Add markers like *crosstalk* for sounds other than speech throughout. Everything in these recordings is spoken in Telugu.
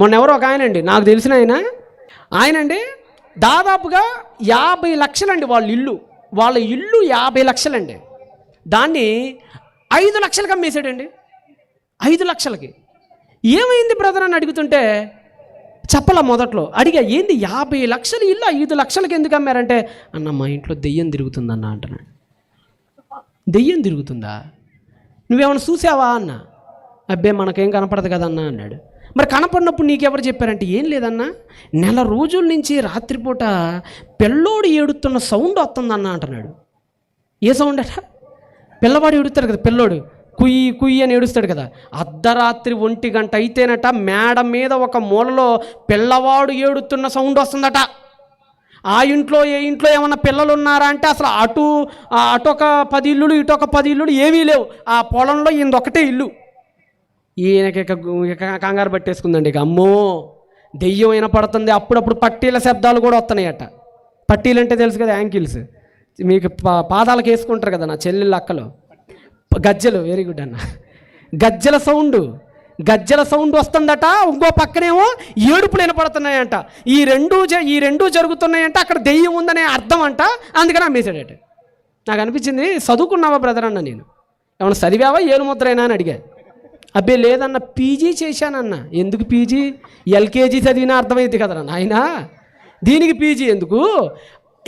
మొన్న ఎవరో ఒక ఆయన అండి నాకు తెలిసిన ఆయన. ఆయన అండి దాదాపుగా యాభై లక్షలండి వాళ్ళ ఇల్లు. వాళ్ళ ఇల్లు యాభై లక్షలండి. దాన్ని ఐదు లక్షలకు అమ్మేశాడండి ఐదు లక్షలకి. ఏమైంది బ్రదర్ అని అడుగుతుంటే చెప్పలా మొదట్లో. అడిగా ఏంది యాభై లక్షలు ఇల్లు ఐదు లక్షలకి ఎందుకు అమ్మారంటే? అన్న మా ఇంట్లో దెయ్యం తిరుగుతుందన్న అంటున్నాడు దెయ్యం తిరుగుతుందా? నువ్వేమైనా చూసావా? అన్న. అబ్బే మనకేం కనపడదు కదన్నా అన్నాడు. మరి కనపడినప్పుడు నీకెవరు చెప్పారంటే ఏం లేదన్నా నెల రోజుల నుంచి రాత్రిపూట పిల్లోడు ఏడుతున్న సౌండ్ వస్తుందన్న అంటున్నాడు. ఏ సౌండ్ అట? పిల్లవాడు ఏడుస్తాడు కదా పిల్లోడు. కుయ్యి కుయ్యి అని ఏడుస్తాడు కదా. అర్ధరాత్రి ఒంటి గంట అయితేనట మేడ మీద ఒక మూలలో పిల్లవాడు ఏడుతున్న సౌండ్ వస్తుందట. ఆ ఇంట్లో ఏ ఇంట్లో ఏమన్నా పిల్లలు ఉన్నారా అంటే అసలు అటు అటొక అటు ఒక పది ఇల్లులు ఇటు ఒక పది ఇల్లులు ఏమీ లేవు. ఆ పొలంలో ఈయన ఒకటే ఇల్లు. ఈయనకి ఇక కంగారు పట్టేసుకుందండి ఇక. అమ్మో దెయ్యం వినపడుతుంది. పడుతుంది అప్పుడప్పుడు పట్టీల శబ్దాలు కూడా వస్తున్నాయట. పట్టీలు అంటే తెలుసు కదా యాంకిల్స్. మీకు పా- పాదాలకు వేసుకుంటారు కదా నా చెల్లెళ్ళ అక్కలు. గజ్జలు గజ్జెలు వెరీ గుడ్ అన్న. గజ్జెల సౌండ్. గజ్జెల సౌండ్ వస్తుందట. ఇంకో పక్కనేమో ఏడుపులు వినపడుతున్నాయంట. ఈ రెండు జ- ఈ రెండు జరుగుతున్నాయంట. అక్కడ దెయ్యం ఉందనే అర్థం అంట. అందుకని అమ్మేశాడట. నాకు అనిపించింది చదువుకున్నావా బ్రదర్ అన్న నేను. ఏమన్నా చదివావా? ఏలు ముద్రైనా అని అడిగా. అబ్బే లేదన్న పీజీ చేశానన్న. ఎందుకు పీజీ? ఎల్కేజీ చదివినా అర్థమైంది కదరా నాయన. దీనికి పీజీ ఎందుకు?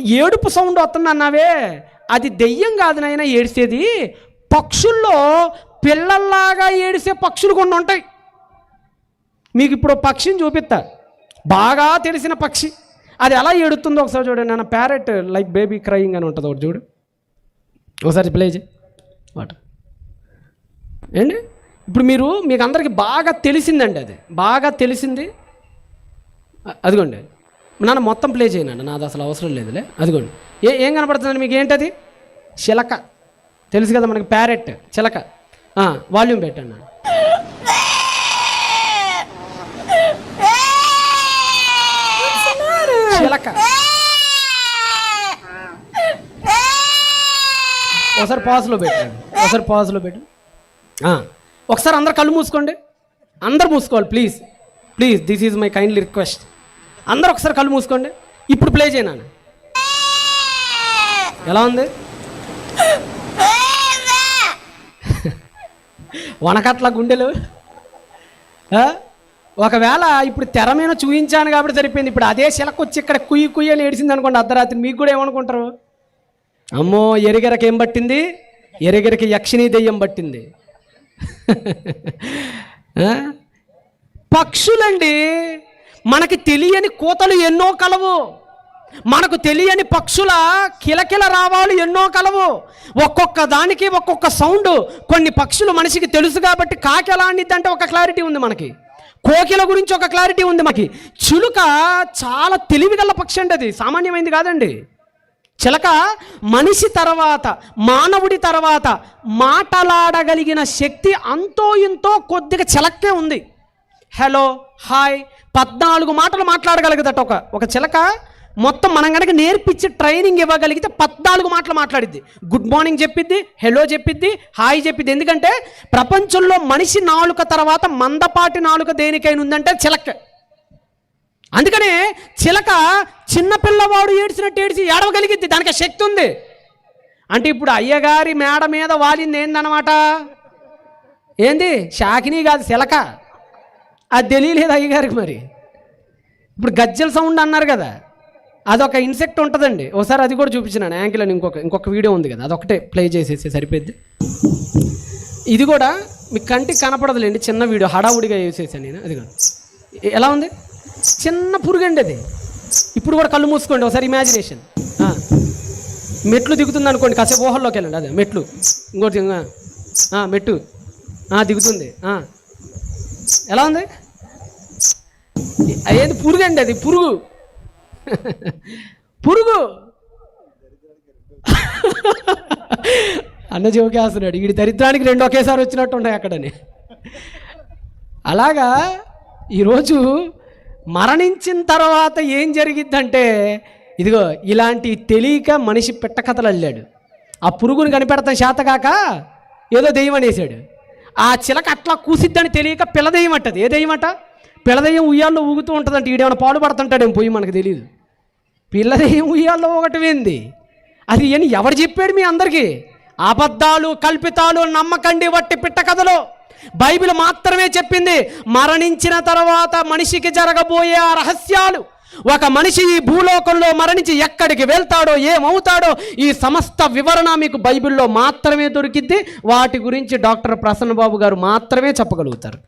ఏడుపు సౌండ్ వస్తుంది అన్నావే అది దెయ్యం కాదు నాయన ఏడిసేది పక్షుల్లో పిల్లల్లాగా ఏడిసే పక్షులు కొన్ని ఉంటాయి. మీకు ఇప్పుడు పక్షిని చూపిస్తా. బాగా తెలిసిన పక్షి. అది ఎలా ఏడుతుందో ఒకసారి చూడండి. నాన్న ప్యారెట్ లైక్ బేబీ క్రయింగ్ అని ఉంటుంది ఒకటి చూడు. ఒకసారి ప్లే చేయి. వాటర్. ఏంటి? ఇప్పుడు మీరు మీకు అందరికీ బాగా తెలిసిందండి అది. బాగా తెలిసింది. అదిగోండి. నాన్న మొత్తం ప్లే చేయనండి నాది అసలు అవసరం లేదులే. అదిగోండి. ఏ ఏం కనపడుతుందండి మీకు? ఏంటది? చిలక. తెలుసు కదా మనకి ప్యారెట్ చిలక. వాల్యూమ్ పెట్టండి చిలక. ఒకసారి పాజ్లో పెట్టండి. ఒకసారి పాజ్లో పెట్టు ఒకసారి అందరు కళ్ళు మూసుకోండి. అందరు మూసుకోవాలి please please this is my kindly request అందరు ఒకసారి కళ్ళు మూసుకోండి. ఇప్పుడు ప్లే చేయను ఎలా ఉంది? *laughs* వనకట్ల గుండెలు. ఒకవేళ ఇప్పుడు తెర మీద చూయించాను కాబట్టి సరిపోయింది. ఇప్పుడు అదే శిలకు వచ్చి ఇక్కడ కుయ్యి కుయ్యి అని ఏడిసింది అనుకోండి అర్ధరాత్రి. మీకు కూడా ఏమనుకుంటారు? అమ్మో ఎరిగెరకి ఏం పట్టింది? ఎరిగెరకి యక్షిణీ దెయ్యం పట్టింది. పక్షులండి మనకి తెలియని కోతలు ఎన్నో కలవు. మనకు తెలియని పక్షుల కిలకిల రావాలు ఎన్నో కలవు. ఒక్కొక్క దానికి ఒక్కొక్క సౌండ్. కొన్ని పక్షులు మనిషికి తెలుసు కాబట్టి కాకి ఎలా అంటే ఒక క్లారిటీ ఉంది మనకి. కోకిల గురించి ఒక క్లారిటీ ఉంది మనకి. చిలుక చాలా తెలివిగల పక్షి అండి అది. సామాన్యమైంది కాదండి. చిలక మనిషి తర్వాత మానవుడి తర్వాత మాటలాడగలిగిన శక్తి అంతో ఇంతో కొద్దిగా చిలక్కే ఉంది. హలో హాయ్ పద్నాలుగు మాటలు మాట్లాడగలుగుదట ఒక ఒక చిలక మొత్తం మనం కనుక నేర్పించి ట్రైనింగ్ ఇవ్వగలిగితే పద్నాలుగు మాటలు మాట్లాడిద్ది. గుడ్ మార్నింగ్ చెప్పిద్ది హలో చెప్పిద్ది హాయ్ చెప్పిద్ది. ఎందుకంటే ప్రపంచంలో మనిషి నాలుక తర్వాత మందపాటి నాలుక దేనికైనా ఉందంటే చిలక్కే అందుకనే చిలక చిన్నపిల్లవాడు ఏడ్చినట్టు ఏడ్చి ఏడవగలిగింది. దానికి శక్తి ఉంది. అంటే ఇప్పుడు అయ్యగారి మేడ మీద వాలింది ఏందనమాట ఏంది? షాకిని కాదు చిలక. అది తెలియలేదు అయ్యగారికి మరి. ఇప్పుడు గజ్జల సౌండ్ అన్నారు కదా. అదొక ఇన్సెక్ట్ ఉంటుందండి. ఒకసారి అది కూడా చూపించినాను. యాంకిల్ అని ఇంకొక ఇంకొక వీడియో ఉంది కదా. అదొకటే ప్లే చేసేసి సరిపోద్ది ఇది కూడా మీ కంటికి కనపడదులేండి. చిన్న వీడియో హడావుడిగా వేసేసాను నేను. అది ఎలా ఉంది? చిన్న పురుగండి అది. ఇప్పుడు కూడా కళ్ళు మూసుకోండి ఒకసారి ఇమాజినేషన్ మెట్లు దిగుతుంది అనుకోండి కాసేపు ఊహల్లోకి వెళ్ళండి అదే మెట్లు. ఇంకోటి ఇంకా, మెట్టు. దిగుతుంది ఎలా ఉంది? అయ్యేది పురుగు అండి అది పురుగు. పురుగు. అన్న జోకేస్తున్నాడు వీడి దరిద్రానికి రెండు ఒకేసారి వచ్చినట్టు ఉన్నాయి అక్కడని. అలాగా ఈరోజు మరణించిన తర్వాత ఏం జరిగిద్దంటే ఇదిగో ఇలాంటి తెలియక మనిషి పెట్టకథలు అల్లాడు. ఆ పురుగుని కనిపెడతాం శాతగాక ఏదో దెయ్యం అనేసాడు ఆ చిలక అట్లా కూసిద్దని తెలియక పిల్లదెయ్యం అంటది. ఏ దెయ్యం అంట? పిల్లదెయ్యం ఉయ్యాల్లో ఊగుతూ ఉంటుందంటే. ఈడేమైనా పాడుపడుతుంటాడేమో పోయి మనకు తెలియదు పిల్లదెయ్యం ఉయ్యాల్లో ఒకటి అది అని ఎవరు చెప్పాడు మీ అందరికీ? అబద్ధాలు కల్పితాలు నమ్మకండి వట్టి పిట్ట కథలో. బైబిల్ మాత్రమే చెప్పింది మరణించిన తర్వాత మనిషికి జరగబోయే ఆ రహస్యాలు. ఒక మనిషి ఈ భూలోకంలో మరణించి ఎక్కడికి వెళ్తాడో ఏమవుతాడో ఈ సమస్త వివరణ మీకు బైబిల్లో మాత్రమే దొరికిద్ది. వాటి గురించి డాక్టర్ ప్రసన్నబాబు గారు మాత్రమే చెప్పగలుగుతారు.